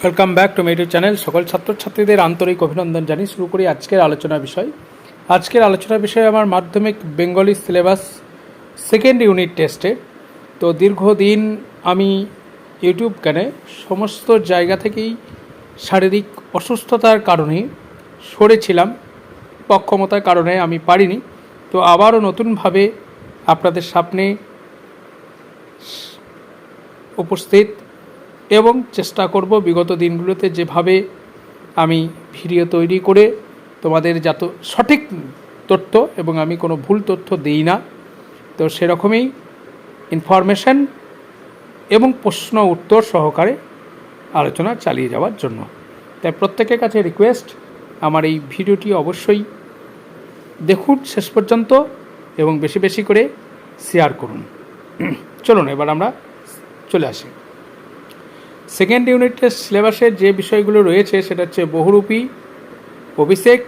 Welcome back to মেডিও channel সকল ছাত্রছাত্রীদের আন্তরিক অভিনন্দন জানিয়ে শুরু করি আজকের আলোচনা বিষয়। আজকের আলোচনা বিষয় আমার মাধ্যমিক বেঙ্গলি সিলেবাস সেকেন্ড ইউনিট টেস্টে তো দীর্ঘদিন আমি ইউটিউব জ্ঞানে সমস্ত জায়গা থেকেই শারীরিক অসুস্থতার কারণে সরেছিলাম। পক্ষমতার কারণে আমি পারিনি। তো আবারও নতুনভাবে আপনাদের সামনে উপস্থিত এবং চেষ্টা করব বিগত দিনগুলোতে যেভাবে আমি ভিডিও তৈরি করে তোমাদের যত সঠিক তথ্য এবং আমি কোনো ভুল তথ্য দিই না। তো সেরকমই ইনফরমেশন এবং প্রশ্ন উত্তর সহকারে আলোচনা চালিয়ে যাওয়ার জন্য। তাই প্রত্যেকের কাছে রিকোয়েস্ট আমার এই ভিডিওটি অবশ্যই দেখুন শেষ পর্যন্ত এবং বেশি বেশি করে শেয়ার করুন। চলুন, এবার আমরা চলে আসি। সেকেন্ড ইউনিটের সিলেবাসের যে বিষয়গুলো রয়েছে, সেটা হচ্ছে বহুরূপী, অভিষেক,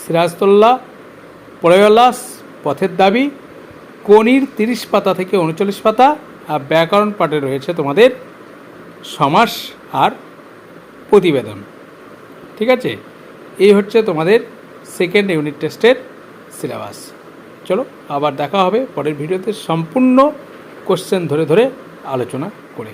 সিরাজতোল্লা, প্রয়োলাস, পথের দাবি কনির তিরিশ পাতা থেকে উনচল্লিশ পাতা, আর ব্যাকরণ পাঠে রয়েছে তোমাদের সমাস আর প্রতিবেদন। ঠিক আছে? এই হচ্ছে তোমাদের সেকেন্ড ইউনিট টেস্টের সিলেবাস চলো, আবার দেখা হবে পরের ভিডিওতে সম্পূর্ণ কোশ্চেন ধরে ধরে আলোচনা করে।